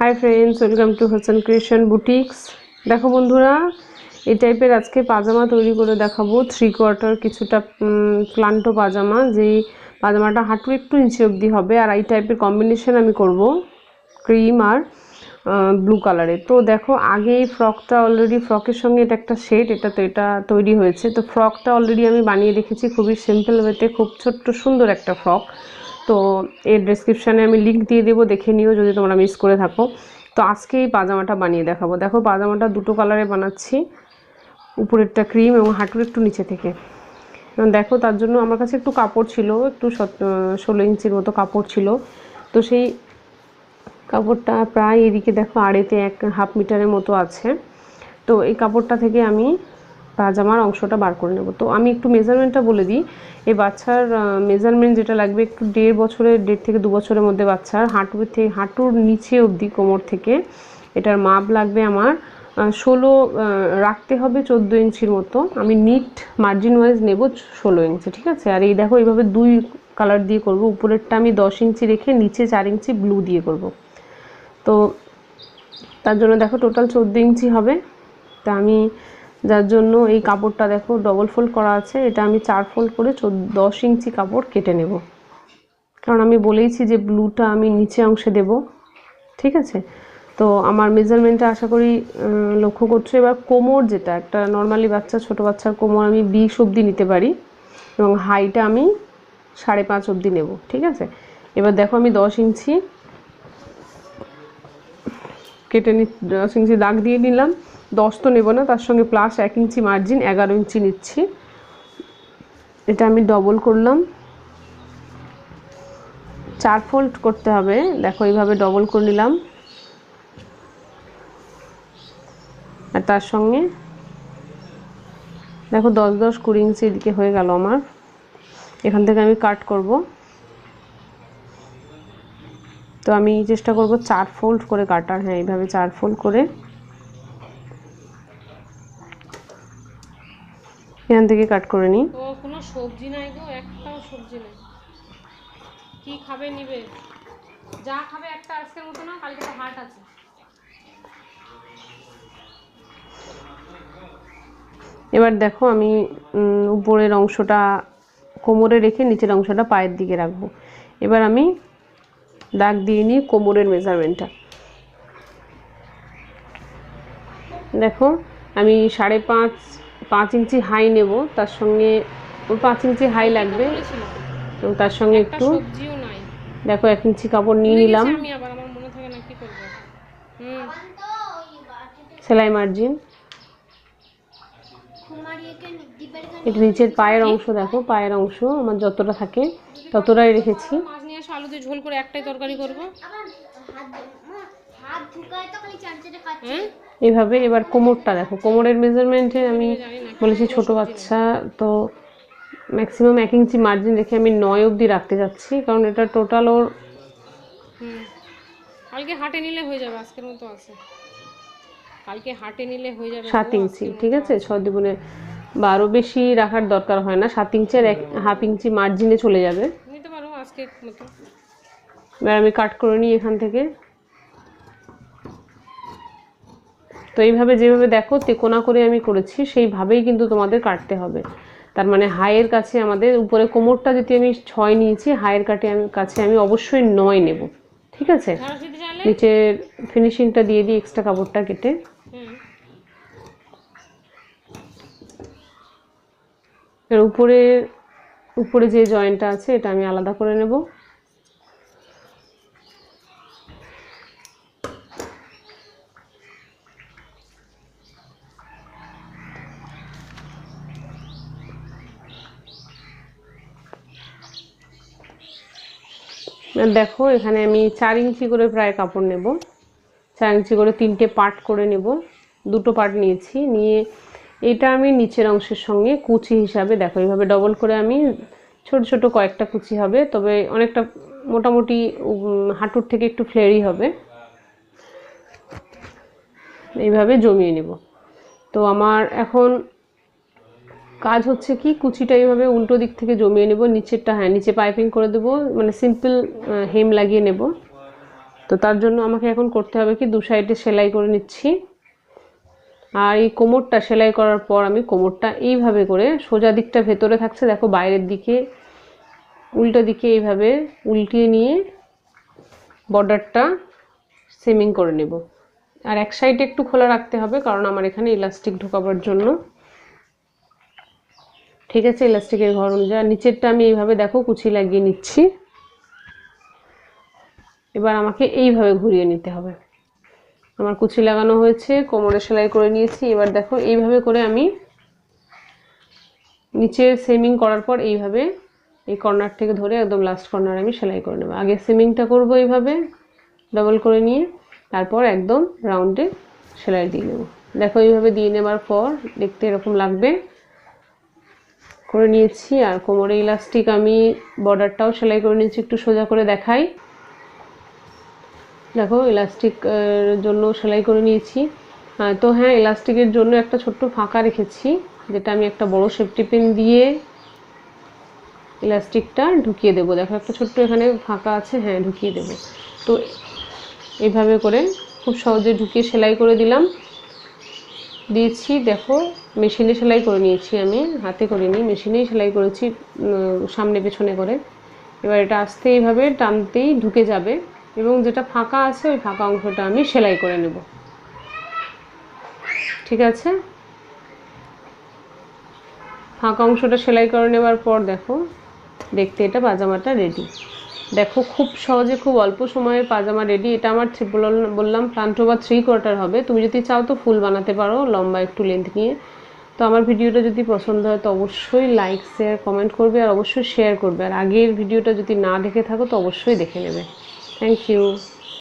Hi friends welcome to Hasan creation boutiques দেখো বন্ধুরা, এই টাইপের আজকে পাজামা তৈরি করে দেখাবো। থ্রি কোয়ার্টার কিছুটা প্লান্টো পাজামা, যেই পাজামাটা হাঁটু একটু নিচে অবধি হবে, আর এই টাইপের কম্বিনেশন আমি করব ক্রিম আর ব্লু কালারের তো দেখো, আগে এই ফ্রকটা অলরেডি ফ্রকের সঙ্গে এটা একটা শেড এটা তো এটা তৈরি হয়েছে। তো ফ্রকটা অলরেডি আমি বানিয়ে রেখেছি, খুবই সিম্পল ওয়েতে খুব ছোট্ট সুন্দর একটা ফ্রক তো এর ডেসক্রিপশানে আমি লিঙ্ক দিয়ে দেবো, দেখে নিও যদি তোমরা মিস করে থাকো। তো আজকে এই পাজামাটা বানিয়ে দেখাবো। দেখো পাজামাটা দুটো কালারে বানাচ্ছি, উপরেরটা ক্রিম এবং হাঁটুর একটু নিচে থেকে। দেখো তার জন্য আমার কাছে একটু কাপড় ছিল, একটু ষোলো ইঞ্চির মতো কাপড় ছিল। তো সেই কাপড়টা প্রায় এদিকে দেখো আড়েতে এক হাফ মিটারের মতো আছে। তো এই কাপড়টা থেকে আমি পাজামার অংশটা বার করে নেব। তো আমি একটু মেজারমেন্টটা বলে দিই। এই বাচ্চার মেজারমেন্ট যেটা লাগবে একটু দেড় বছরের, দেড় থেকে দু বছরের মধ্যে বাচ্চার হাঁটুর থেকে হাঁটুর নিচে অবধি কোমর থেকে। এটার মাপ লাগবে আমার ষোলো রাখতে হবে চোদ্দ ইঞ্চির মতো। আমি নিট মার্জিন ওয়াইজ নেব ষোলো ইঞ্চি, ঠিক আছে? আর এই দেখো, এইভাবে দুই কালার দিয়ে করব। উপরেরটা আমি দশ ইঞ্চি রেখে নিচে চার ইঞ্চি ব্লু দিয়ে করব। তো তার জন্য দেখো টোটাল চোদ্দ ইঞ্চি হবে। তা আমি যার জন্য এই কাপড়টা দেখো ডবল ফোল্ড করা আছে। এটা আমি চার ফোল্ড করে দশ ইঞ্চি কাপড় কেটে নেব। কারণ আমি বলেইছি যে ব্লুটা আমি নিচে অংশে দেব। ঠিক আছে? তো আমার মেজারমেন্টটা আশা করি লক্ষ্য করছ। এবার কোমর যেটা, একটা নর্মালি বাচ্চা, ছোট বাচ্চার কোমর আমি বিশ অবধি নিতে পারি এবং হাইটা আমি সাড়ে পাঁচ অবধি নেব। ঠিক আছে? এবার দেখো আমি দশ ইঞ্চি কেটে নি দশ ইঞ্চি দাগ দিয়ে নিলাম। দশ তো নেব না, তার সঙ্গে প্লাস এক ইঞ্চি মার্জিন এগারো ইঞ্চি নিচ্ছি। এটা আমি ডবল করলাম। চার ফোল্ড করতে হবে, দেখো এইভাবে ডবল করে নিলাম। আর তার সঙ্গে, দেখো দশ দশ কুড়ি ইঞ্চি এদিকে হয়ে গেল আমার। এখান থেকে আমি কাট করব। তো আমি চেষ্টা করব চার ফোল্ড করে কাটার হ্যাঁ এইভাবে চার ফোল্ড করে। এখান থেকে কাট করে নিই। ও কোনো সবজি নাই গো একটাও সবজি নেই। কি খাবে নিবে? যা খাবে একটা আজকের মতো না কালকে তো হাট আছে। এবার দেখো আমি উপরের অংশটা কোমরে রেখে নিচের অংশটা পায়ের দিকে রাখব। এবার আমি দাগ দিয়ে নিই কোমরের মেজারমেন্টটা দেখো আমি সাড়ে পাঁচ পাঁচ ইঞ্চি হাই নেব তার সঙ্গে ওই পাঁচ ইঞ্চি হাই লাগবে। এবং তার সঙ্গে একটু দেখো এক ইঞ্চি কাপড় নিয়ে নিলাম। সেলাই মার্জিন এটা নিচের পায়ের অংশ দেখো পায়ের অংশ আমার যতটা থাকে ততটাই রেখেছি। মাছ নিয়ে এসে আলু দিয়ে ঝোল করে একটাই তরকারি করব। হ্যাঁ এইভাবে এবার কোমরটা দেখো কোমরের মেজারমেন্টে আমি বলেছি ছোট বাচ্চা তো ম্যাক্সিমাম এক ইঞ্চি মার্জিন রেখে আমি নয় অবধি রাখতে যাচ্ছি কারণ এটা টোটাল ওর হুম। কালকে হাটে নিলে হয়ে যাবে আজকের মতো আছে। কালকে হাটে নিলে হয়ে যাবে সাত ইঞ্চি ঠিক আছে? ছ দ্বিগুণে বা আরও বেশি রাখার দরকার হয় না সাত ইঞ্চের এক হাফ ইঞ্চি মার্জিনে চলে যাবে। নিতে পারো আজকে মতো। এবার আমি কাট করে নিই এখান থেকে। তো এইভাবে যেভাবে দেখো তেকোনা করে আমি করেছি সেইভাবেই কিন্তু তোমাদের কাটতে হবে। তার মানে হায়ের কাছে আমাদের উপরে কোমরটা যদি আমি ছয় নিয়েছি হায়ের কাটে আমি কাছে আমি অবশ্যই নয় নেব। ঠিক আছে? নিচের ফিনিশিংটা দিয়ে দিই এক্সট্রা কাপড়টা কেটে। এর উপরে উপরে যে জয়েন্টটা আছে এটা আমি আলাদা করে নেব। দেখো, এখানে আমি চার ইঞ্চি করে প্রায় কাপড় নেব। চার ইঞ্চি করে তিনটে পার্ট করে নেব। দুটো পার্ট নিয়েছি। নিয়ে এটা আমি নিচের অংশের সঙ্গে কুচি হিসাবে, দেখো এইভাবে ডবল করে আমি ছোট ছোট কয়েকটা কুচি হবে, তবে অনেকটা মোটামুটি হাঁটুর থেকে একটু ফ্লেয়ারি হবে। এইভাবে জমিয়ে নেব। তো আমার এখন কাজ হচ্ছে কি, কুচিটা এইভাবে উল্টো দিক থেকে জমিয়ে নেব, নিচেরটা হ্যাঁ নিচে পাইপিং করে দেবো মানে সিম্পল হেম লাগিয়ে নেব। তো তার জন্য আমাকে এখন করতে হবে কি, দু সাইডে সেলাই করে নিচ্ছি। আর এই কোমরটা সেলাই করার পর আমি কোমরটা এইভাবে করে সোজা দিকটা ভেতরে থাকছে, দেখো বাইরের দিকে, উল্টো দিকে এইভাবে উল্টিয়ে নিয়ে বর্ডারটা সেমিং করে নেব। আর এক সাইডে একটু খোলা রাখতে হবে, কারণ আমার এখানে ইলাস্টিক ঢোকাবার জন্য। ঠিক আছে, ইলাস্টিকের ঘর অনুযায়ী। নিচেরটা আমি এইভাবে দেখো, কুচি লাগিয়ে নিচ্ছি। এবার আমাকে এইভাবে ঘুরিয়ে নিতে হবে। আমার কুচি লাগানো হয়েছে, কোমরে সেলাই করে নিয়েছি। এবার দেখো, এইভাবে করে আমি নিচে সেমিং করার পর এইভাবে এই কর্নার থেকে ধরে একদম লাস্ট কর্নার আমি সেলাই করে নেব। আগে সেমিংটা করব এইভাবে ডবল করে নিয়ে, তারপর একদম রাউন্ডে সেলাই দিয়ে নেব। দেখো, এইভাবে দিয়ে নেবার পর দেখতে এরকম লাগবে। করে নিয়েছি, আর কোমরে ইলাস্টিক আমি বর্ডারটাও সেলাই করে নিয়েছি, একটু সোজা করে দেখাই। দেখো, ইলাস্টিক জন্য সেলাই করে নিয়েছি। তো হ্যাঁ ইলাস্টিকের জন্য একটা ছোট্ট ফাঁকা রেখেছি, যেটা আমি একটা বড় সেফটি পেন দিয়ে ইলাস্টিকটা ঢুকিয়ে দেবো। দেখো, একটা ছোট্ট এখানে ফাঁকা আছে হ্যাঁ ঢুকিয়ে দেবো। তো এইভাবে করে খুব সহজে ঢুকিয়ে সেলাই করে দিলাম। দিয়েছি, দেখো, মেশিনে সেলাই করে নিয়েছি আমি, হাতে করিনি, মেশিনেই সেলাই করেছি সামনে পেছনে করে। এবার এটা আস্তে এইভাবে টানতেই ঢুকে যাবে এবং যেটা ফাঁকা আছে, ওই ফাঁকা অংশটা আমি সেলাই করে নেব। ঠিক আছে? ফাঁকা অংশটা সেলাই করে নেবার পর দেখো, দেখতে এটা পাজামাটা রেডি দেখো, খুব সহজে খুব অল্প সময়ে পাজামা রেডি এটা আমার বললাম প্লান্টো বা থ্রি কোয়ার্টার হবে। তুমি যদি চাও তো ফুল বানাতে পারো, লম্বা একটু লেন্থ নিয়ে। তো আমার ভিডিওটা যদি পছন্দ হয় তো অবশ্যই লাইক শেয়ার কমেন্ট করবে আর অবশ্যই শেয়ার করবে। আর আগের ভিডিওটা যদি না দেখে থাকো তো অবশ্যই দেখে নেবে। Thank you